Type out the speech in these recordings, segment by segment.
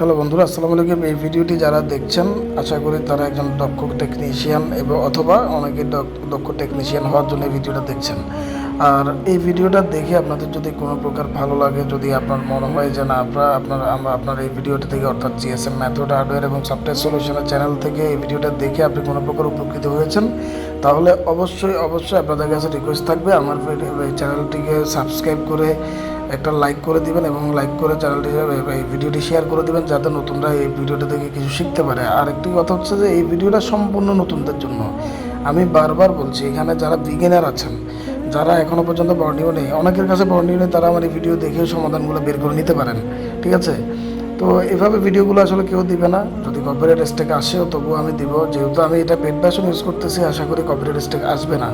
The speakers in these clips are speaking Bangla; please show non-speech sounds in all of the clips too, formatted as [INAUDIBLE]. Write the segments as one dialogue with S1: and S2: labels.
S1: হ্যালো বন্ধুরা, আসসালামু আলাইকুম। এই ভিডিওটি যারা দেখছেন, আশা করি তারা একজন দক্ষ টেকনিশিয়ান এবং অথবা অনেকে দক্ষ- টেকনিশিয়ান হওয়ার জন্য এই ভিডিওটা দেখছেন। আর এই ভিডিওটা দেখে আপনাদের যদি কোনো প্রকার ভালো লাগে, যদি আপনার মনে হয় যে না, আপনার আপনার, আমরা, আপনার এই ভিডিওটা থেকে অর্থাৎ জিএসএম ম্যাথড হার্ডওয়্যার এবং সফটওয়্যার সলিউশনের চ্যানেল থেকে এই ভিডিওটা দেখে আপনি কোনো প্রকার উপকৃত হয়েছেন, তাহলে অবশ্যই অবশ্যই আপনাদের কাছে রিকোয়েস্ট থাকবে। আমার চ্যানেলটিকে সাবস্ক্রাইব করে একটা লাইক করে দিবেন এবং লাইক করে চ্যানেলটি এই ভিডিওটি শেয়ার করে দিবেন যাতে নতুনরা এই ভিডিওটা থেকে কিছু শিখতে পারে। আর একটি কথা হচ্ছে যে, এই ভিডিওটা সম্পূর্ণ নতুনদের জন্য। আমি বারবার বলছি, এখানে যারা বিগিনার আছেন, যারা এখনও পর্যন্ত বর্ণীয় নেই, অনেকের কাছে বর্ণীয় নেই, তারা আমার এই ভিডিও দেখেও সমাধানগুলো বের করে নিতে পারেন। ঠিক আছে? তো এভাবে ভিডিওগুলো আসলে কেউ দিবে না। যদি কপিরাইট স্টেক আসেও তবুও আমি দিব। যেহেতু আমি এটা পেড ভার্সন ইউজ করতেছি, আশা করি কপিরাইট স্টেক আসবে না।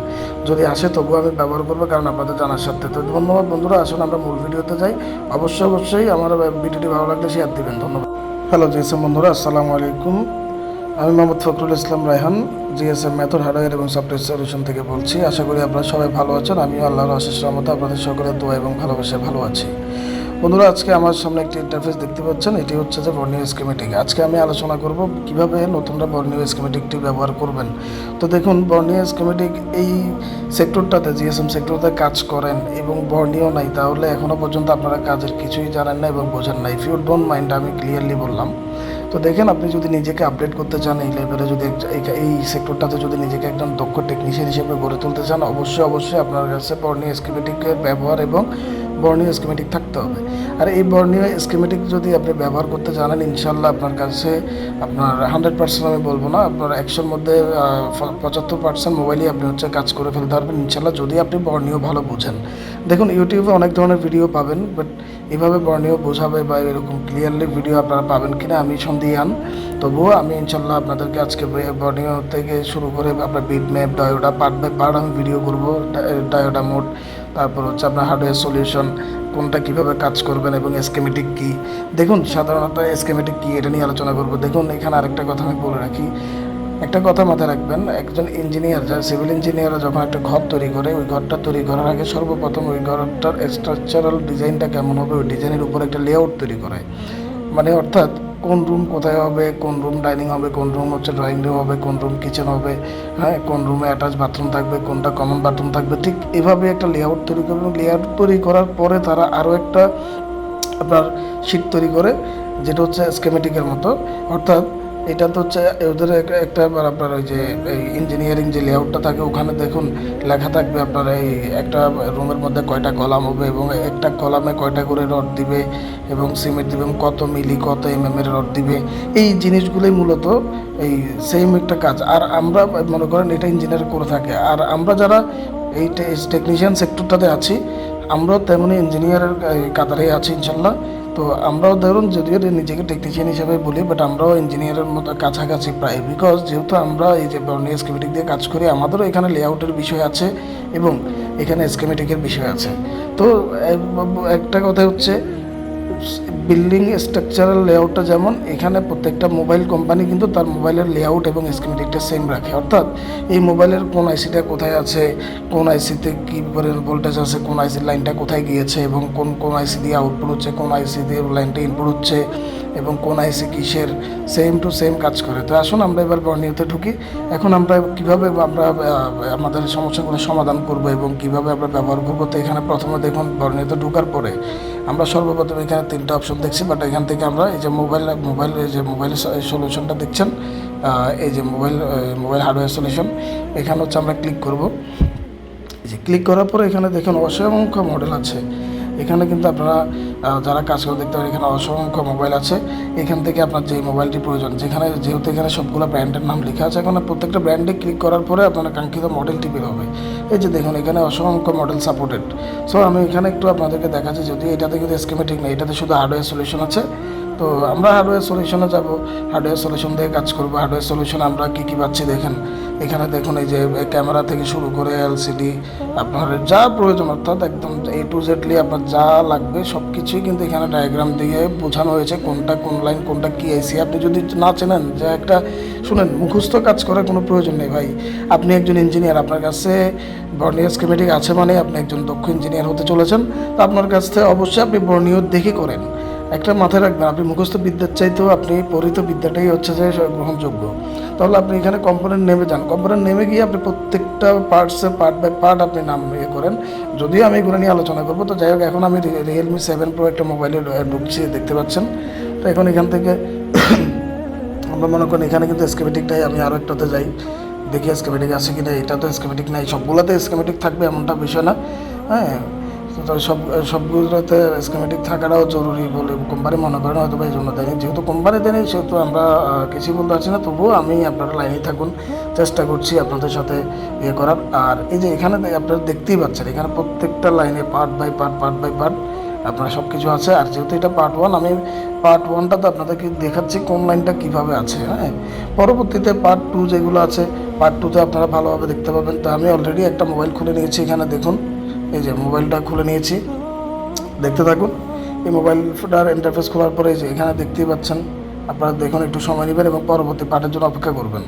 S1: যদি আসে তবুও আমি ব্যবহার করব, কারণ আপনাদের জানার সাথে তো ধন্যবাদ বন্ধুরা, আসুন আমরা মূল ভিডিওতে যাই। অবশ্যই অবশ্যই আমার ভিডিওটি ভালো লাগলে শেয়ার দিবেন। ধন্যবাদ। হ্যালো জিএসএম বন্ধুরা, আসসালামু আলাইকুম। আমি Mohammad Fakhrul Islam Raihan, GSM method hardware এবং সফটওয়্যার সলিউশন থেকে বলছি। আশা করি আপনারা সবাই ভালো আছেন। আমিও আল্লাহর আশিস রহমতে আপনাদের সকলের দোয়া এবং ভালোবাসায় ভালো আছি। বন্ধুরা, আজকে আমার সামনে একটি ইন্টারফেস দেখতে পাচ্ছেন। এটি হচ্ছে যে বর্ণীয় স্কিমেটিক আজকে আমি আলোচনা করব কীভাবে নতুনরা বর্ণীয় স্কিমেটিকটি ব্যবহার করবেন। তো দেখুন বর্ণীয় স্কিমেটিক এই সেক্টরটাতে জিএসএম সেক্টরতে কাজ করেন এবং বর্ণীয় নাই। তাহলে এখনও পর্যন্ত আপনারা কাজের কিছুই জানেন না এবং বোঝেন না। ইফ ইউ ডোন্ট মাইন্ড আমি ক্লিয়ারলি বললাম। তো দেখেন, আপনি যদি নিজেকে আপডেট করতে চান, এই লেভেলে যদি এই- এই সেক্টরটাতে যদি নিজেকে একজন দক্ষ টেকনিশিয়ান হিসেবে গড়ে তুলতে চান, অবশ্যই অবশ্যই আপনার কাছে বর্ণীয় স্কিমেটিকের ব্যবহার এবং বর্ণীয় স্কিমেটিক থাকতে হবে। আর এই বর্ণীয় স্কিমেটিক যদি আপনি ব্যবহার করতে জানেন ইনশাল্লাহ আপনার কাছে আপনার হান্ড্রেড পার্সেন্ট আমি বলব না, আপনার একশোর মধ্যে পঁচাত্তর পার্সেন্ট মোবাইলই আপনি হচ্ছে কাজ করে ফেলতে পারবেন ইনশাল্লাহ যদি আপনি বর্ণীয় ভালো বোঝেন। দেখুন ইউটিউবে অনেক ধরনের ভিডিও পাবেন বাট এভাবে বর্ণীয় বোঝাবে বা এরকম ক্লিয়ারলি ভিডিও আপনারা পাবেন কিনা আমি সন্দিহান। তবুও আমি ইনশাল্লাহ আপনাদেরকে আজকে বর্ণীয় থেকে শুরু করে আপনার বিট ম্যাপ ডায়োডা পার্ট বাই পার্ট আমি ভিডিও করব ডায়োডা মোড তারপর হচ্ছে আপনার হার্ডওয়্যার সলিউশন কোনটা কীভাবে কাজ করবেন এবং স্কেমেটিক কি? দেখুন, সাধারণত স্কেমেটিক কি এটা নিয়ে আলোচনা করব। দেখুন, এখানে আরেকটা কথা আমি বলে রাখি। একটা কথা মাথায় রাখবেন, একজন ইঞ্জিনিয়ার যারা সিভিল ইঞ্জিনিয়াররা যখন একটা ঘর তৈরি করে, ওই ঘরটা তৈরি করার আগে সর্বপ্রথম ওই ঘরটার স্ট্রাকচারাল ডিজাইনটা কেমন হবে? ওই ডিজাইনের উপর একটা লেআউট তৈরি করে মানে অর্থাৎ কোন রুম কোথায় হবে, কোন রুম ডাইনিং হবে, কোন রুম হচ্ছে ড্রয়িং রুম হবে, কোন রুম কিচেন হবে হ্যাঁ কোন রুমে অ্যাটাচ বাথরুম থাকবে, কোনটা কমন বাথরুম থাকবে, ঠিক এভাবে একটা লেআউট তৈরি করবে এবং লেআউট তৈরি করার পরে তারা আরও একটা আপনার শীট তৈরি করে, যেটা হচ্ছে স্কেমেটিকের মতো। অর্থাৎ এটা তো হচ্ছে, ওদের এক- একটা আপনার ওই যে ইঞ্জিনিয়ারিং যে লেআউটটা থাকে, ওখানে দেখুন লেখা থাকবে আপনার এই একটা রুমের মধ্যে কয়টা কলাম হবে এবং একটা কলামে কয়টা করে রড দিবে এবং সিমেন্ট দিবে এবং কত মিলি, কত এম এম এর রড দিবে। এই জিনিসগুলোই মূলত এই সেম একটা কাজ। আর আমরা মনে করেন এটা ইঞ্জিনিয়ার করে থাকে। আর আমরা যারা এই টেকনিশিয়ান সেক্টরটাতে আছি আমরাও তেমনি ইঞ্জিনিয়ারের কাতারে আছি ইনশাল্লাহ। তো আমরাও ধরুন যদিও নিজেকে টেকনিশিয়ান হিসেবে বলি বাট আমরাও ইঞ্জিনিয়ারের মতো কাছাকাছি প্রায়। বিকজ যেহেতু আমরা এই যে বর্ণীয় স্কিমেটিক দিয়ে কাজ করি, আমাদেরও এখানে লেআউটের বিষয় আছে এবং এখানে স্কিমেটিকের বিষয় আছে। তো একটা কথা হচ্ছে বিল্ডিং স্ট্রাকচারাল লেআউটটা যেমন, এখানে প্রত্যেকটা মোবাইল কোম্পানি কিন্তু তার মোবাইলের লেআউট এবং স্কিমেটিকটা সেম রাখে। অর্থাৎ এই মোবাইলের কোন আইসিটা কোথায় আছে, কোন আইসিতে কী পরিমাণ ভোল্টেজ আছে, কোন আইসির লাইনটা কোথায় গিয়েছে এবং কোন কোন আইসি দিয়ে আউটপুট হচ্ছে, কোন আইসি দিয়ে লাইনটা ইনপুট হচ্ছে এবং কোন আইসি কিসের সেম টু সেম কাজ করে। তো আসুন আমরা এবার বর্ণীয়তে ঢুকি। এখন আমরা কীভাবে আমরা আমাদের সমস্যাগুলো সমাধান করব এবং কীভাবে আমরা ব্যবহার করব, তো এখানে প্রথমে দেখুন বর্ণীয়তে ঢোকার পরে আমরা সর্বপ্রথম এখানে তিনটা অপশন দেখছি বাট এখান থেকে আমরা এই যে মোবাইল মোবাইল এই যে মোবাইল সলিউশনটা দেখছেন এই যে মোবাইল মোবাইল হার্ডওয়্যার সলিউশন এখানে হচ্ছে আমরা ক্লিক করব। এই যে ক্লিক করার পরে এখানে দেখুন অসংখ্য মডেল আছে। এখানে কিন্তু আপনারা যারা কাজ করে দেখতে পারেন, এখানে অসংখ্য মোবাইল আছে। এখান থেকে আপনার যে মোবাইলটি প্রয়োজন, যেখানে, যেহেতু এখানে সবগুলো ব্র্যান্ডের নাম লেখা আছে, এখানে প্রত্যেকটা ব্র্যান্ডে ক্লিক করার পরে আপনার কাঙ্ক্ষিত মডেলটি বের হবে। এই যে দেখুন, এখানে অসংখ্য মডেল সাপোর্টেড সো আমি এখানে একটু আপনাদেরকে দেখাচ্ছি, যদি এটাতে কিন্তু স্কিমেটিক নেই, এটাতে শুধু হার্ডওয়্যার সলিউশন আছে। তো আমরা হার্ডওয়্যার সলিউশনে যাব। হার্ডওয়্যার সলিউশন দিয়ে কাজ করব। হার্ডওয়্যার সলিউশন আমরা কী কী পাচ্ছি দেখেন। এখানে দেখুন এই যে ক্যামেরা থেকে শুরু করে এলসিডি আপনার যা প্রয়োজন অর্থাৎ একদম এ টু জেডলি আপনার যা লাগবে সব কিছুই কিন্তু এখানে ডায়াগ্রাম দিয়ে বোঝানো হয়েছে কোনটা কোন লাইন কোনটা কী এসি আপনি যদি না চেনেন, যে একটা শুনেন, মুখস্থ কাজ করার কোনো প্রয়োজন নেই ভাই। আপনি একজন ইঞ্জিনিয়ার আপনার কাছে বর্ণীয় স্কিমেটিক আছে মানে আপনি একজন দক্ষ ইঞ্জিনিয়ার হতে চলেছেন। তো আপনার কাছ থেকে অবশ্যই আপনি বর্ণীয় দেখে করেন। একটা মাথায় রাখবেন, আপনি মুখস্থ বিদ্যার চাইতেও আপনি পরিত বিদ্যাটাই হচ্ছে যে গ্রহণযোগ্য। তাহলে আপনি এখানে কম্পোনেন্ট নেমে যান। কম্পোনেন্ট নেমে গিয়ে আপনি প্রত্যেকটা পার্টসে পার্ট বাই পার্ট আপনি নাম ইয়ে করেন। যদিও আমি এগুলো নিয়ে আলোচনা করব, তো যাই হোক, এখন আমি রিয়েলমি সেভেন প্রো একটা মোবাইলে ঢুকছি, দেখতে পাচ্ছেন। তো এখন এখান থেকে [COUGHS] আমরা মনে করেন এখানে কিন্তু স্কেমেটিকটাই আমি আরও একটাতে যাই, দেখি স্কেমেটিক আছে কি না এটা তো স্কেমেটিক নাই, সবগুলোতে স্কেমেটিক থাকবে এমনটা বিষয় না। হ্যাঁ সব সবগুলোতে স্কেমেটিক থাকাটাও জরুরি বলে কোম্পানি মনে করেন হয়তো বা এই জন্য দেয়নি। যেহেতু কোম্পানি দেয়নি, সেহেতু আমরা কিছুই বলতে পারছি না, তবুও আমি আপনারা লাইনেই থাকুন। চেষ্টা করছি আপনাদের সাথে ইয়ে করার। আর এই যে এখানে আপনারা দেখতেই পাচ্ছেন, এখানে প্রত্যেকটা লাইনে part by part part by part আপনার সব কিছু আছে। আর যেহেতু এটা পার্ট ওয়ান আমি পার্ট ওয়ানটাতে আপনাদেরকে দেখাচ্ছি কোন লাইনটা কীভাবে আছে হ্যাঁ? পরবর্তীতে পার্ট টু যেগুলো আছে পার্ট টুতে আপনারা ভালোভাবে দেখতে পাবেন। তো আমি অলরেডি একটা মোবাইল খুলে নিয়েছি এখানে, দেখুন। এই যে মোবাইলটা খুলে নিয়েছি। দেখতে থাকুন। এই মোবাইলটার ইন্টারফেস খোলার পরে যে এখানে দেখতেই পাচ্ছেন। আপনারা দেখুন, একটু সময় নেবেন এবং পরবর্তী পার্টের জন্য অপেক্ষা করবেন।